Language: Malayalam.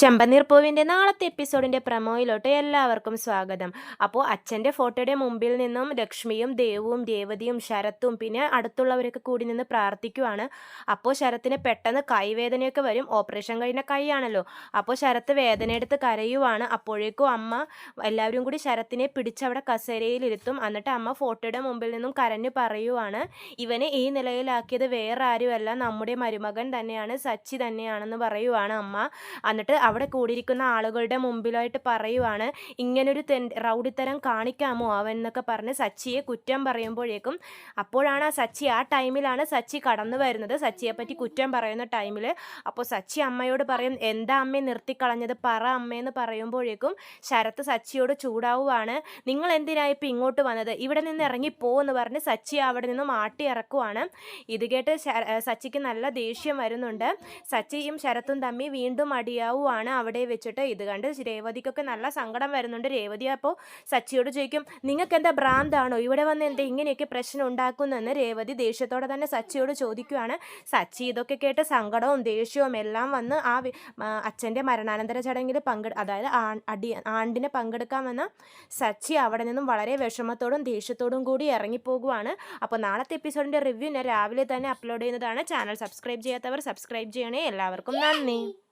ചെമ്പനീർ പൂവിന്റെ നാളത്തെ എപ്പിസോഡിന്റെ പ്രമോയിലോട്ട് എല്ലാവർക്കും സ്വാഗതം. അപ്പോൾ അച്ഛന്റെ ഫോട്ടോയുടെ മുമ്പിൽ നിന്നും ലക്ഷ്മിയും ദേവും രേവതിയും ശരത്തും പിന്നെ അടുത്തുള്ളവരൊക്കെ കൂടി നിന്ന് പ്രാർത്ഥിക്കുവാണ്. അപ്പോൾ ശരത്തിന് പെട്ടെന്ന് കൈവേദനയൊക്കെ വരും. ഓപ്പറേഷൻ കഴിഞ്ഞ കൈയാണല്ലോ. അപ്പോൾ ശരത്ത് വേദനയെടുത്ത് കരയുവാണ്. അപ്പോഴേക്കും അമ്മ എല്ലാവരും കൂടി ശരത്തിനെ പിടിച്ചവിടെ കസേരയിലിരുത്തും. എന്നിട്ട് അമ്മ ഫോട്ടോയുടെ മുമ്പിൽ നിന്നും കരഞ്ഞു പറയുവാണ് ഇവനെ ഈ നിലയിലാക്കിയത് വേറെ ആരുമല്ല നമ്മുടെ മരുമകൻ തന്നെയാണ് സച്ചി തന്നെയാണെന്ന് പറയുവാണ് അമ്മ. എന്നിട്ട് അവിടെ കൂടിയിരിക്കുന്ന ആളുകളുടെ മുമ്പിലായിട്ട് പറയുവാണ് ഇങ്ങനൊരു തെ റൗഡിത്തരം കാണിക്കാമോ അവൻ എന്നൊക്കെ പറഞ്ഞ് സച്ചിയെ കുറ്റം പറയുമ്പോഴേക്കും അപ്പോഴാണ് ആ സച്ചി ആ ടൈമിലാണ് സച്ചി കടന്നു വരുന്നത്. സച്ചിയെ പറ്റി കുറ്റം പറയുന്ന ടൈമിൽ അപ്പോൾ സച്ചി അമ്മയോട് പറയും എന്താ അമ്മയെ നിർത്തിക്കളഞ്ഞത്? പറ അമ്മയെന്ന് പറയുമ്പോഴേക്കും ശരത്ത് സച്ചിയോട് ചൂടാവുകയാണ് നിങ്ങൾ എന്തിനാ ഇപ്പം ഇങ്ങോട്ട് വന്നത്? ഇവിടെ നിന്ന് ഇറങ്ങിപ്പോ എന്ന് പറഞ്ഞ് സച്ചി അവിടെ നിന്ന് മാട്ടി ഇറക്കുവാണ്. ഇത് കേട്ട് സച്ചിക്ക് നല്ല ദേഷ്യം വരുന്നുണ്ട്. സച്ചിയും ശരത്തും തമ്മി വീണ്ടും അടിയാവുകയാണ് അവിടെ വെച്ചിട്ട് ഇത് കണ്ട് രേവതിക്കൊക്കെ നല്ല സങ്കടം വരുന്നുണ്ട്. രേവതി അപ്പോൾ സച്ചിയോട് ചോദിക്കും നിങ്ങൾക്ക് എന്താ ഭ്രാന്താണോ? ഇവിടെ വന്ന് എന്താ ഇങ്ങനെയൊക്കെ പ്രശ്നം ഉണ്ടാക്കുന്നതെന്ന് രേവതി ദേഷ്യത്തോടെ തന്നെ സച്ചിയോട് ചോദിക്കുകയാണ് സച്ചി ഇതൊക്കെ കേട്ട് സങ്കടവും ദേഷ്യവും എല്ലാം വന്ന് ആ അച്ഛന്റെ മരണാനന്തര ചടങ്ങിൽ പങ്കെടു അതായത് അടി ആണ്ടിനെ പങ്കെടുക്കാൻ വന്ന സച്ചി അവിടെ നിന്നും വളരെ വിഷമത്തോടും ദേഷ്യത്തോടും കൂടി ഇറങ്ങിപ്പോകുവാണ്. അപ്പോൾ നാളത്തെ എപ്പിസോഡിന്റെ റിവ്യൂ ഞാൻ രാവിലെ തന്നെ അപ്ലോഡ് ചെയ്യുന്നതാണ്. ചാനൽ സബ്സ്ക്രൈബ് ചെയ്യാത്തവർ സബ്സ്ക്രൈബ് ചെയ്യണേ. എല്ലാവർക്കും നന്ദി.